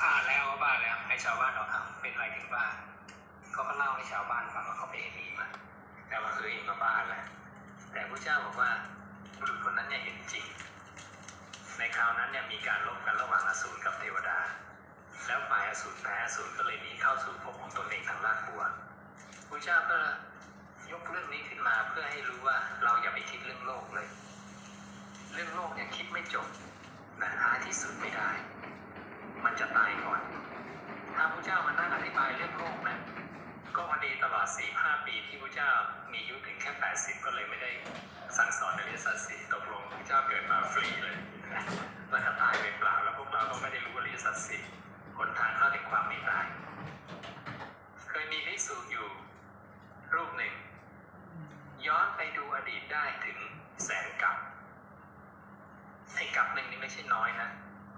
อ่านแล้วบ้านแล้วให้ชาวบ้านเราทำเป็นอะไรถึงบ้านเขาก็เล่าให้ชาวบ้านฟังว่าเขาไปเห็นดีมาแต่ว่าคือเห็นมาบ้านแหละแต่พระเจ้าบอกว่าบุรุษคนนั้นเนี่ยเห็นจริง ในคราวนั้นเนี่ยมีการลบกันระหว่างอสูรกับเทวดา แล้วฝ่ายอสูรแพ้อสูรก็เลยหนีเข้าสู่ภพของตนเองทางลากบัวพระเจ้าก็ยกเรื่องนี้ขึ้นมาเพื่อให้รู้ว่าเราอย่าไปคิดเรื่องโลกเลย เรื่องโลกเนี่ยคิดไม่จบนะหาที่สุดไม่ได้ มันจะตายก่อนถ้าพระเจ้ามานั่งอธิบายเรื่องโลกนะ ก็พอดีตลอด4ีห้าปีที่พระเจ้ามีอายุถึงแค่80ก็เลยไม่ได้สั่งสอนในเรื่องสัตว์สี่ตกลงพระเจ้าเกิดมาฟรีเลยแล้วก็ตายไปเปล่าแล้วพวกเราก็ไม่ได้รู้อริยสัจสี่หนทางเข้าถึงความไม่ตาย เคยมีภิกษุอยู่ รูปหนึ่ง ย้อนไปดูอดีตได้ถึงแสนกับไอ้กับหนึ่งนี่ไม่ใช่น้อยนะ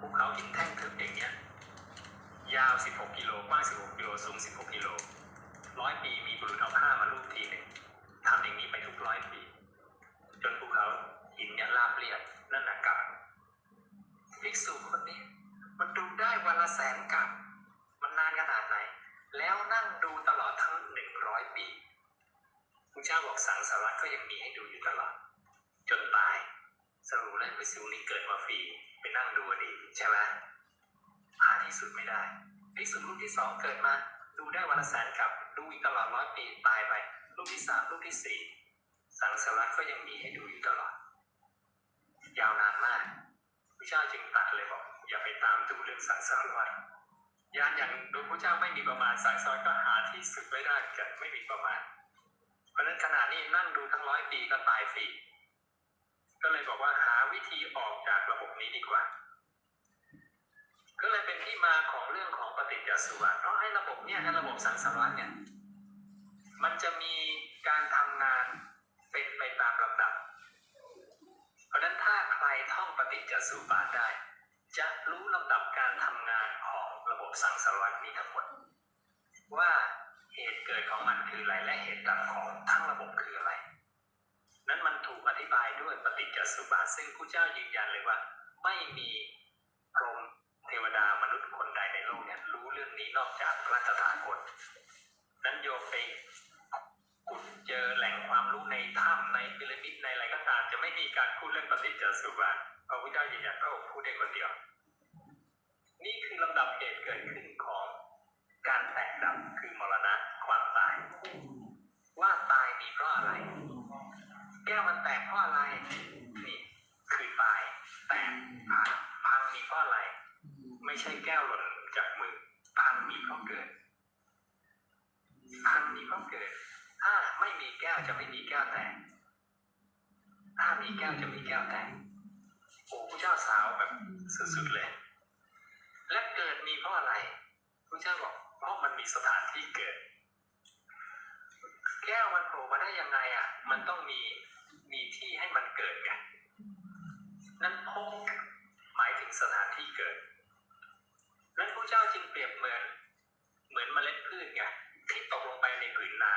ภูเขาหินแท่งทึบอย่างเงี้ย ยาว 16 กิโลกว้าง 16 กิโลสูง 16 กิโลร้อยปีมีบุรุษเอาผ้ามาลูบทีหนึ่งทำอย่างนี้ไปทุกร้อยปี จนภูเขาหินเนี่ยราบเรียบนั่นนะกับภิกษุคนนี้ มันดูได้วันละแสนกับ มันนานขนาดไหน แล้วนั่งดูตลอดทั้งหนึ่งร้อยปีพระเจ้าบอกสังสารัตก็ยังมีให้ดูอยู่ตลอด จนตายสรุปแล้วภิกษุนี้เกิดมาฟรี ไปนั่งดูดีใช่ไหมหาที่สุดไม่ได้ภิกษุดรูปที่สองเกิดมา ดูได้วันละแสนกับดูอีกตลอดร้อยปีตายไปรูปที่สามรูปที่สี่สังสารวัตก็ยังมีให้ดูอยู่ตลอด ยาวนานมากพระเจ้าจึงตัดเลยบอกอย่าไปตามดูเรื่องสังสารวัฏยานอย่างโดยพระเจ้าไม่มีประมาณสังสารวัฏก็หาที่สุดไม่ได้เกันไม่มีประมาณ เพราะฉะนั้นขณะนี้นั่งดูทั้งร้อยปีก็ตายฟรี ก็เลยบอกว่าหาวิธีออกจากระบบนี้ดีกว่า ก็เลยเป็นที่มาของเรื่องของปฏิจจสุบาทเพราะให้ระบบเนี่ยให้ระบบสังสารวัฏเนี่ย มันจะมีการทำงานเป็นไปตามลำดับ เพราะฉะนั้นถ้าใครท่องปฏิจจสุบาได้ จะรู้ลำดับการทำงานของระบบสังสารวัฏนี้ทั้งหมด ว่าเหตุเกิดของมันคืออะไรและเหตุดับของทั้งระบบคืออะไร นั้นมันถูกอธิบายด้วยป ฏิจจสุบาซึ่งผู้เจ้ายืนยันเลยว่า ไม่มีพรหมเทวดามนุษย์คนใดในโลกเนี่ยรู้เรื่องนี้นอกจากพระตถาคตนั้นโยมไปขุดเจอแหล่งความรู้ในถ้ำในพีระมิดในอะไรก็ตามจะไม่มีการพูดเรื่องปฏิจจสุบาเพราะพระเจ้ายืนยันพระองค์พูดได้คนเดียว นี่คือลำดับเหตุเกิดขึ้นของการแตกดับคือมรณะความตาย ว่าตายมีเพราะอะไร แก้วมันแตกเพราะอะไร คือตาย แตกพังพังมีเพราะอะไร ไม่ใช่แก้วหล่นจากมือพังมีเพราะเกิดพังมีเพราะเกิด ถ้าไม่มีแก้วจะไม่มีแก้วแตกถ้ามีแก้วจะมีแก้วแตกโอ้พระเจ้าสาวแบบสุดๆเลย และเกิดมีเพราะอะไรพระเจ้าบอกเพราะมันมีสถานที่เกิด แก้วมันโผล่มาได้ยังไงอะ มันต้องมีมีที่ให้มันเกิดไง นั่นพบหมายถึงสถานที่เกิดนั้นพระเจ้าจึงเปรียบเหมือน เหมือนเมล็ดพืชไงที่ตกลงไปในผืนนา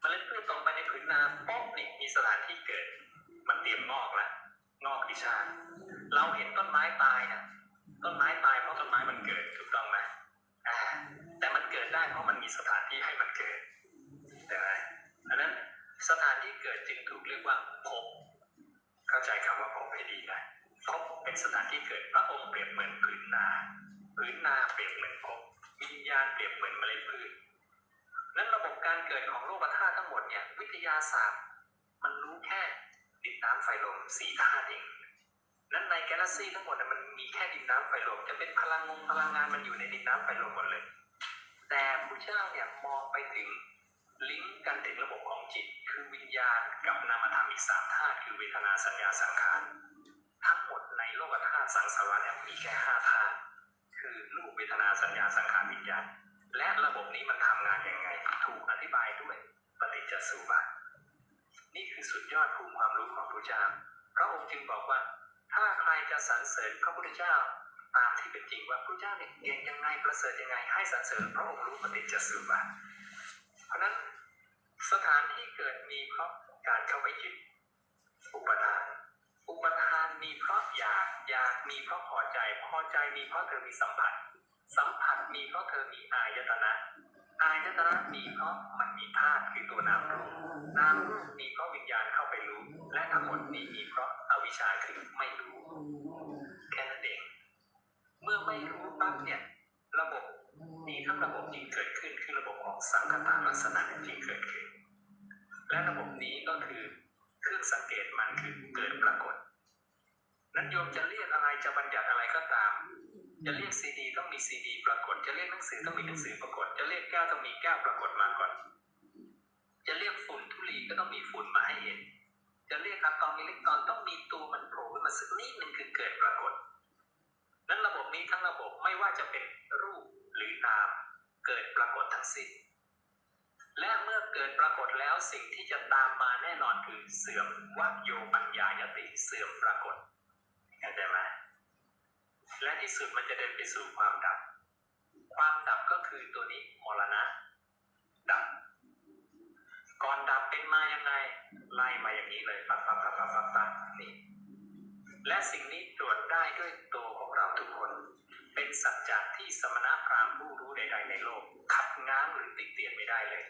เมล็ดพืชตกลงไปในผืนนาป๊อกนี่มีสถานที่เกิด มันเตรียมงอกแล้วงอกดิชา เราเห็นต้นไม้ตายนะต้นไม้ตายเพราะต้นไม้มันเกิดถูกต้องไหมอ่า แต่มันเกิดได้เพราะมันมีสถานที่ให้มันเกิดแต่ไหมอันนั้นสถานที่เกิดจึงถูกเรียกว่าภพเข้าใจคำว่าภพ ให้ดีนะภพเป็นสถานที่เกิดพระองค์เปรียบเหมือนผืนนาผืนนาเปรียบเหมือนภพวิญญาณเปรียบเหมือนเมล็ดพืชนั้นระบบการเกิดของโลกธาตุทั้งหมดเนี่ยวิทยาศาสตร์ มันรู้แค่ดินน้ำไฟลมสี่ธาตุเองนั้นในกาแล็กซี่ทั้งหมดน่ะมันมีแค่ดินน้ำไฟลมจะเป็นพลังงงพลังงานมันอยู่ในดินน้ำไฟลมหมดเลย แต่ผู้เจ้าเนี่ยมองไปถึงลิงก์กันถึงระบบ จิตคือวิญญาณกับนามธรรมอีกสามธาตุคือเวทนาสัญญาสังขารทั้งหมดในโลกธาตุสังสารวัฏเนี่ยมีแค่ห้าธาตุคือรูปเวทนาสัญญาสังขารวิญญาณ และระบบนี้มันทำงานยังไง ถูกอธิบายด้วยปฏิจจสุบาทนี่คือสุดยอดภูมิความรู้ของพระเจ้าพระองค์จึงบอกว่า ถ้าใครจะสรรเสริญพระพุทธเจ้าตามที่เป็นจริงว่าพระเจ้าเนี่ยเก่งยังไงประเสริฐยังไงให้สรรเสริญพระองค์รู้ปฏิจจสุบาทเพราะนั้น สถานที่เกิดมีเพราะการเข้าไปยึดอุปทาน อุปทานมีเพราะอยากอยากมีเพราะพอใจ พอใจมีเพราะเธอมีสัมผัส สัมผัสมีเพราะเธอมีอายตนะอายตนะมีเพราะมันมีธาตุคือตัวนามรูปนามรูปมีเพราะวิญญาณเข้าไปรู้ และทั้งหมดนี้มีเพราะอวิชชาคือไม่รู้ แค่นั้นเอง เมื่อไม่รู้ปั๊บเนี่ย ระบบ มีทั้งระบบที่เกิดขึ้นคือระบบของสังคตาลักษณะที่เกิดขึ้น และระบบนี้ก็คือเครื่องสังเกตมันคือเกิดปรากฏ นั้นโยมจะเรียกอะไรจะบัญญัติอะไรก็ตาม จะเรียกซีดีต้องมีซีดีปรากฏ จะเรียกหนังสือต้องมีหนังสือปรากฏ จะเรียกแก้วต้องมีแก้วปรากฏมาก่อน จะเรียกฝุ่นทุลีก็ต้องมีฝุ่นมาให้เห็น จะเรียกอะตอมอิเล็กตรอนต้องมีตัวมันโผล่ขึ้นมาสักนิดหนึ่งคือเกิดปรากฏ นั้นระบบนี้ทั้งระบบไม่ว่าจะเป็นรูป หรือนาม เกิดปรากฏทั้งสิ้นและเมื่อเกิดปรากฏแล้วสิ่งที่จะตามมาแน่นอนคือเสื่อมวัโยปัญญายติเสื่อมปรากฏเข้าใจไหมและที่สุดมันจะเดินไปสู่ความดับ ความดับก็คือตัวนี้มรณะ ดับ ก่อนดับเป็นมายังไงไล่มาอย่างนี้เลยปับปับปับปับปับปับนี่และสิ่งนี้ตรวจได้ด้วยตัวของเราทุกคน สัจจะที่สมณพราหมณ์ผู้รู้ใด ๆ ในโลกขัดง้างหรือติเตียนไม่ได้เลย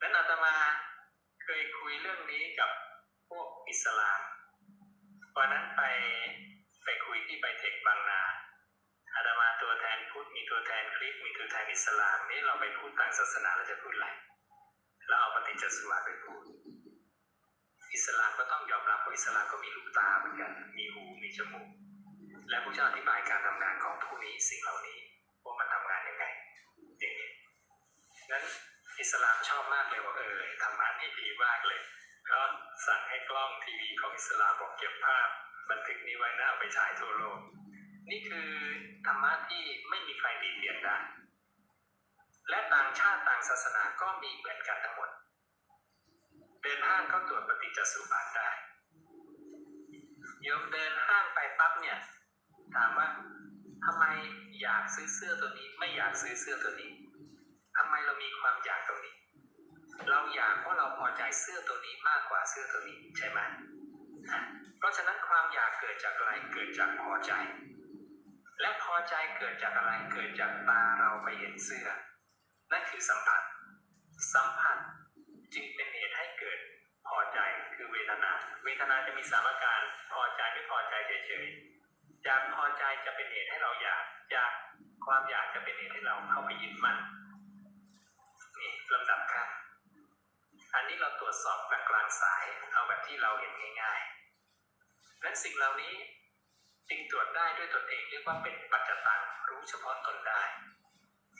นั้นอาตมาเคยคุยเรื่องนี้กับพวกอิสลามวันนั้นไปไปคุยที่ไบเทคบางนาอาตมาตัวแทนพุทธมีตัวแทนคริสต์มีตัวแทนอิสลามนี่เราไปพูดต่างศาสนาเราจะพูดอะไรเราเอาปฏิจจสมุปบาทไปพูดอิสลามก็ต้องยอมรับว่าอิสลามก็มีลูกตาเหมือนกัน มีหู มีจมูก และพระเจ้าอธิบายการทำงานของผู้นี้สิ่งเหล่านี้ว่ามันทำงานยังไงอย่างนี้นั้นอิสลามชอบมากเลยว่าเออธรรมะนี่ดีมากเลยก็สั่งให้กล้องทีวีของอิสลามบอกเก็บภาพ บันทึกนี้ไว้หน้าเอาไปฉายทั่วโลก นี่คือธรรมะที่ไม่มีใครตีเตียนได้และต่างชาติต่างศาสนาก็มีเหมือนกันทั้งหมดเดินห้างก็ตรวจปฏิจจสุบาทได้โยมเดินห้างไป ถามว่าทำไมอยากซื้อเสื้อตัวนี้ ไม่อยากซื้อเสื้อตัวนี้ทำไมเรามีความอยากตรงนี้ เราอยากเพราะเราพอใจเสื้อตัวนี้มากกว่าเสื้อตัวนี้ใช่ไหมเพราะฉะนั้นความอยากเกิดจากอะไรเกิดจากพอใจ และพอใจเกิดจากอะไรเกิดจากตาเราไปเห็นเสื้อ นั่นคือสัมผัส สัมผัสจึงเป็นเหตุให้เกิดพอใจคือเวทนา เวทนาจะมีสามอาการพอใจไม่พอใจเฉย ๆจากพอใจจะเป็นเหตุให้เราอยากจากความอยากจะเป็นเหตุให้เราเข้าไปยึดมันนี่ลำดับขั้นอันนี้เราตรวจสอบกลางกลางสายเอาแบบที่เราเห็นง่ายๆนั้นสิ่งเหล่านี้จึงตรวจได้ด้วยตนเองเรียกว่าเป็นปัจจตังรู้เฉพาะตนได้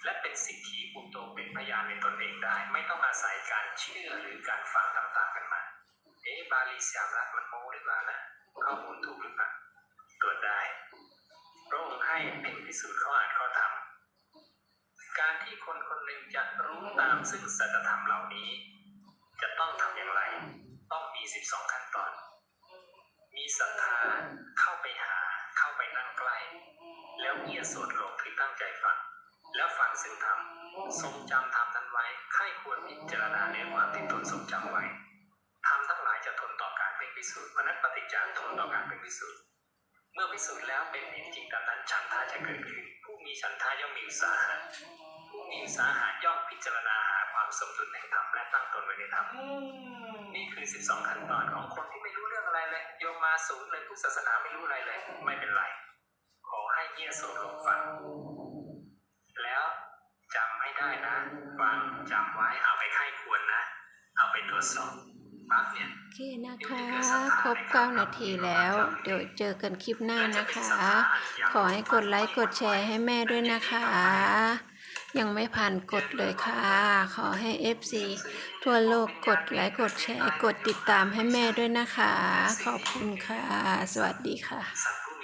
และเป็นสิทธิปุตโตเป็นพยานในตนเองได้ ไม่ต้องอาศัยการเชื่อหรือการฟังต่างๆกันมาเอ๊ะบาลีสามรัฐมันโมหรือเปล่านะข้อมูลถูกหรือเปล่า ตรวจได้พระองค์ให้เป็นพิสูจน์ข้ออ่านข้อธรรมการที่คนคนหนึ่งจะรู้ตามซึ่งสัจธรรมเหล่านี้ จะต้องทำอย่างไร ต้องมี 12 ขั้นตอน มีศรัทธาเข้าไปหาเข้าไปนั่งใกล้ แล้วเงียสวดลงคือตั้งใจฟัง แล้วฟังซึ่งธรรมทรงจำธรรมนั้นไว้ใครควรพิจารณาในความที่ตนทรงจำไว้ธรรมทั้งหลายจะทนต่อการเป็นพิสูจน์เพราะนั้นปฏิจจารทนต่อการเป็นพิสูจน์ เมื่อพิสูจน์แล้วเป็นจริงตามนั้นฉันทาจะเกิดขึ้นผู้มีฉันทาย่อมมีอุตสาหะผู้มีอุตสาหะย่อมพิจารณาหาความสมดุลแห่งธรรมและตั้งตนไว้ในธรรมนี่คือ 12 ขั้นตอนของคนที่ไม่รู้เรื่องอะไรเลยโยมมาศูนย์เลยผู้ศาสนาไม่รู้อะไรเลย ไม่เป็นไรขอให้เงียบสดลงฟังแล้วจำให้ได้นะฟังจำไว้เอาไปไข้ควรนะ เอาไปตรวจสอบ โอเคนะคะ ครบ 9 นาทีแล้ว เดี๋ยวเจอกันคลิปหน้านะคะ ขอให้กดไลค์กดแชร์ให้แม่ด้วยนะคะ ยังไม่ผ่านกดเลยค่ะ ขอให้ FC ทั่วโลกกดไลค์กดแชร์ กดติดตามให้แม่ด้วยนะคะ ขอบคุณค่ะ สวัสดีค่ะ